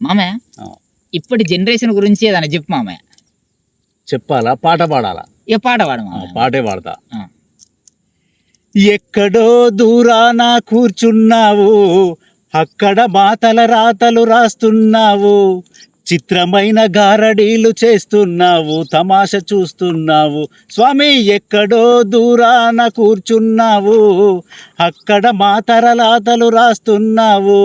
మామయ్య ఆ. ఇప్పటి జనరేషన్ గురించి ఏదైనా చెప్పు మామయ్య చెప్పాలా? పాట పాడాలా? ఏ పాట పాడు పాటే పాడతా. ఎక్కడో దూరాన కూర్చున్నావు అక్కడ మాతల రాతలు రాస్తున్నావు చిత్రమైన గారడీలు చేస్తున్నావు తమాష చూస్తున్నావు. స్వామి ఎక్కడో దూరాన కూర్చున్నావు అక్కడ మాతర రాతలు రాస్తున్నావు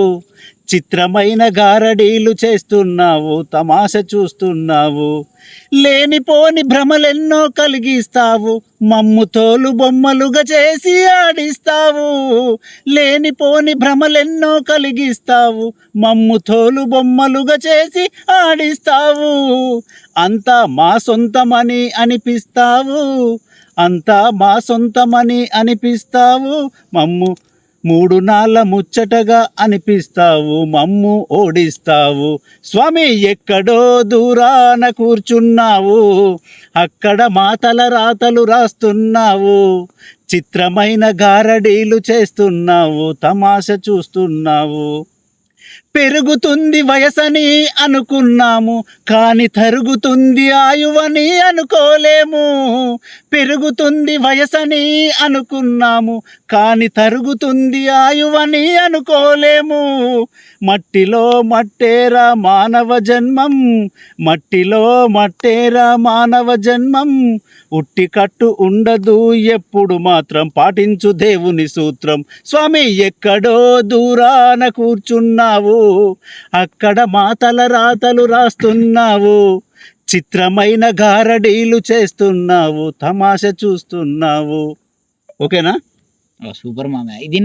చిత్రమైన గారడీలు చేస్తున్నావు తమాష చూస్తున్నావు. లేనిపోని భ్రమలెన్నో కలిగిస్తావు మమ్ము తోలు బొమ్మలుగా చేసి ఆడిస్తావు. లేనిపోని భ్రమలెన్నో కలిగిస్తావు మమ్ము తోలు బొమ్మలుగా చేసి ఆడిస్తావు. అంతా మా సొంతమని అనిపిస్తావు అంతా మా సొంతమని అనిపిస్తావు మమ్ము మూడు నాళ్ళ ముచ్చటగా అనిపిస్తావు మమ్ము ఓడిస్తావు. స్వామి ఎక్కడో దూరాన కూర్చున్నావు. అక్కడ మాతల రాతలు రాస్తున్నావు. చిత్రమైన గారడీలు చేస్తున్నావు తమాష చూస్తున్నావు. పెరుగుతుంది వయసని అనుకున్నాము కాని తరుగుతుంది ఆయువని అనుకోలేము. పెరుగుతుంది వయసని అనుకున్నాము కాని తరుగుతుంది ఆయువని అనుకోలేము. మట్టిలో మట్టేరా మానవ జన్మం మట్టిలో మట్టేరా మానవ జన్మం. ఉట్టి కట్టు ఉండదు ఎప్పుడు మాత్రం పాటించు దేవుని సూత్రం. స్వామి ఎక్కడో దూరాన కూర్చున్నా కూర్చున్నావు అక్కడ మాతల రాతలు రాస్తున్నావు. చిత్రమైన గారడీలు చేస్తున్నావు. తమాష చూస్తున్నావు. ఓకేనా? సూపర్ మామయ్య. దీనిలో